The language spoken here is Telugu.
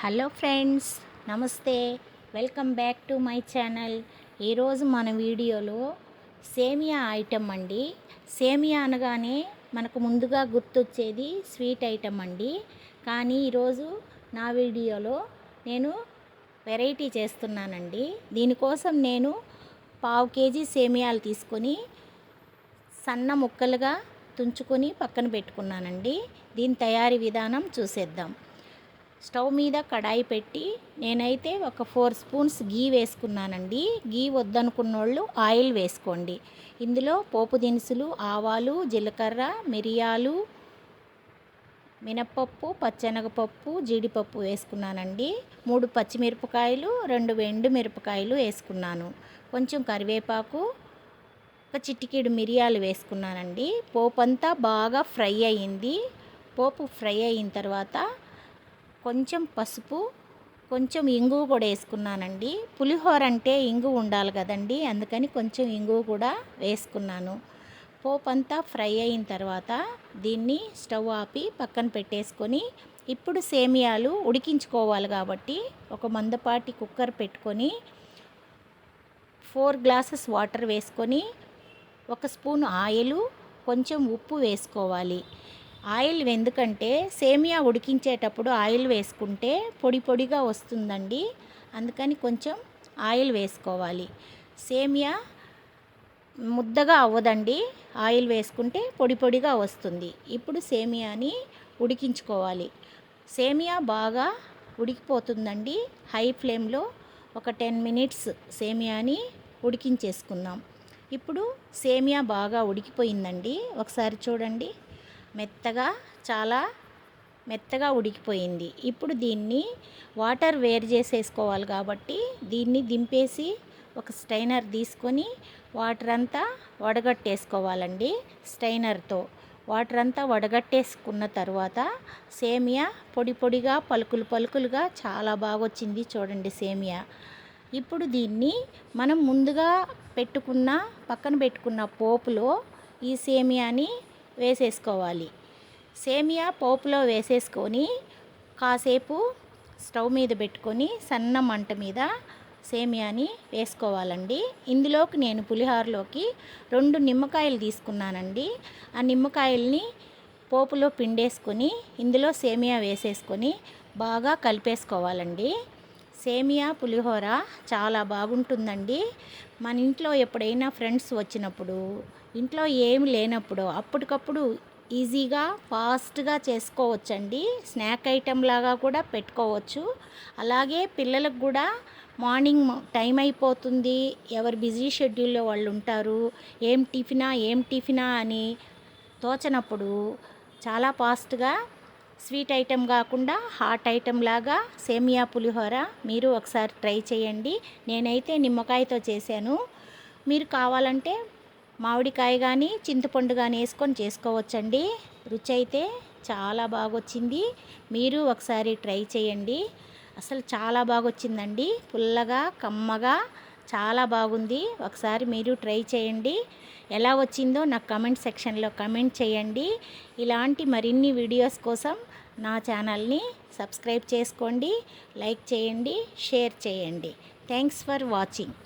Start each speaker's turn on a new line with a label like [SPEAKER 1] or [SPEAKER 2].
[SPEAKER 1] హలో ఫ్రెండ్స్ నమస్తే. Welcome back to my channel. ఈరోజు మన వీడియోలో సేమియా ఐటెం అండి. సేమియా అనగానే మనకు ముందుగా గుర్తొచ్చేది స్వీట్ ఐటెం అండి. కానీ ఈరోజు నా వీడియోలో నేను వెరైటీ చేస్తున్నానండి. దీనికోసం నేను పావు కేజీ సేమియాలు తీసుకొని సన్న ముక్కలుగా తుంచుకొని పక్కన పెట్టుకున్నానండి. దీని తయారీ విధానం చూసేద్దాం. స్టవ్ మీద కడాయి పెట్టి నేనైతే ఒక ఫోర్ స్పూన్స్ గీ వేసుకున్నానండి. గీ వద్దనుకున్నోళ్ళు ఆయిల్ వేసుకోండి. ఇందులో పోపు దినుసులు ఆవాలు జీలకర్ర మిరియాలు మినప్పప్పు పచ్చెనగపప్పు జీడిపప్పు వేసుకున్నానండి. మూడు పచ్చిమిరపకాయలు రెండు ఎండు మిరపకాయలు వేసుకున్నాను. కొంచెం కరివేపాకు ఒక చిటికెడు మిరియాలు వేసుకున్నానండి. పోపు అంతా బాగా ఫ్రై అయ్యింది పోపు ఫ్రై అయిన తర్వాత కొంచెం పసుపు కొంచెం ఇంగువ కూడా వేసుకున్నానండి. పులిహోర అంటే ఇంగు ఉండాలి కదండి అందుకని కొంచెం ఇంగువ కూడా వేసుకున్నాను. పోపు అంతా ఫ్రై అయిన తర్వాత దీన్ని స్టవ్ ఆపి పక్కన పెట్టేసుకొని ఇప్పుడు సేమియాలు ఉడికించుకోవాలి కాబట్టి ఒక మందపాటి కుక్కర్ పెట్టుకొని ఫోర్ గ్లాసెస్ వాటర్ వేసుకొని ఒక స్పూన్ ఆయిల్ కొంచెం ఉప్పు వేసుకోవాలి. ఆయిల్ ఎందుకంటే సేమియా ఉడికించేటప్పుడు ఆయిల్ వేసుకుంటే పొడి పొడిగా వస్తుందండి. అందుకని కొంచెం ఆయిల్ వేసుకోవాలి. సేమియా ముద్దగా అవ్వదండి. ఆయిల్ వేసుకుంటే పొడి పొడిగా వస్తుంది. ఇప్పుడు సేమియాని ఉడికించుకోవాలి. సేమియా బాగా ఉడికిపోతుందండి. హై ఫ్లేమ్లో ఒక టెన్ మినిట్స్ సేమియాని ఉడికించేసుకుందాం. ఇప్పుడు సేమియా బాగా ఉడికిపోయిందండి. ఒకసారి చూడండి. మెత్తగా చాలా మెత్తగా ఉడికిపోయింది. ఇప్పుడు దీన్ని వాటర్ వేరు చేసేసుకోవాలి కాబట్టి దీన్ని దింపేసి ఒక స్టైనర్ తీసుకొని వాటర్ అంతా వడగట్టేసుకోవాలండి స్టైనర్తో వాటర్ అంతా వడగట్టేసుకున్న తర్వాత సేమియా పొడి పొడిగా పలుకులు పలుకులుగా చాలా బాగా వచ్చింది చూడండి సేమియా. ఇప్పుడు దీన్ని మనం ముందుగా పెట్టుకున్న పక్కన పెట్టుకున్న పోపులో ఈ సేమియాని వేసేసుకోవాలి. సేమియా పోపులో వేసేసుకొని కాసేపు స్టవ్ మీద పెట్టుకొని సన్న మంట మీద సేమియాని వేసుకోవాలండి. ఇందులోకి నేను పులిహోరలోకి రెండు నిమ్మకాయలు తీసుకున్నానండి. ఆ నిమ్మకాయల్ని పోపులో పిండేసుకొని ఇందులో సేమియా వేసేసుకొని బాగా కలిపేసుకోవాలండి. సేమియా పులిహోర చాలా బాగుంటుందండి. మన ఇంట్లో ఎప్పుడైనా ఫ్రెండ్స్ వచ్చినప్పుడు ఇంట్లో ఏమి లేనప్పుడు అప్పటికప్పుడు ఈజీగా ఫాస్ట్గా చేసుకోవచ్చండి. స్నాక్ ఐటెం లాగా కూడా పెట్టుకోవచ్చు. అలాగే పిల్లలకు కూడా మార్నింగ్ టైం అయిపోతుంది. ఎవరు బిజీ షెడ్యూల్లో వాళ్ళు ఉంటారు. ఏం టిఫినా ఏం టిఫినా అని తోచనప్పుడు చాలా ఫాస్ట్గా స్వీట్ ఐటెం కాకుండా హాట్ ఐటెం లాగా సేమియా పులిహోర మీరు ఒకసారి ట్రై చేయండి. నేనైతే నిమ్మకాయతో చేశాను. మీరు కావాలంటే మామిడికాయ కానీ చింతపండు కానీ వేసుకొని చేసుకోవచ్చండి. రుచి అయితే చాలా బాగొచ్చింది. మీరు ఒకసారి ట్రై చేయండి. అసలు చాలా బాగొచ్చిందండి. పుల్లగా కమ్మగా. చాలా బాగుంది. ఒకసారి మీరు ట్రై చేయండి. ఎలా వచ్చిందో నాకు కమెంట్ సెక్షన్లో కమెంట్ చేయండి. ఇలాంటి మరిన్ని వీడియోస్ కోసం నా ఛానల్ని సబ్స్క్రైబ్ చేసుకోండి లైక్ చేయండి షేర్ చేయండి. Thanks for watching.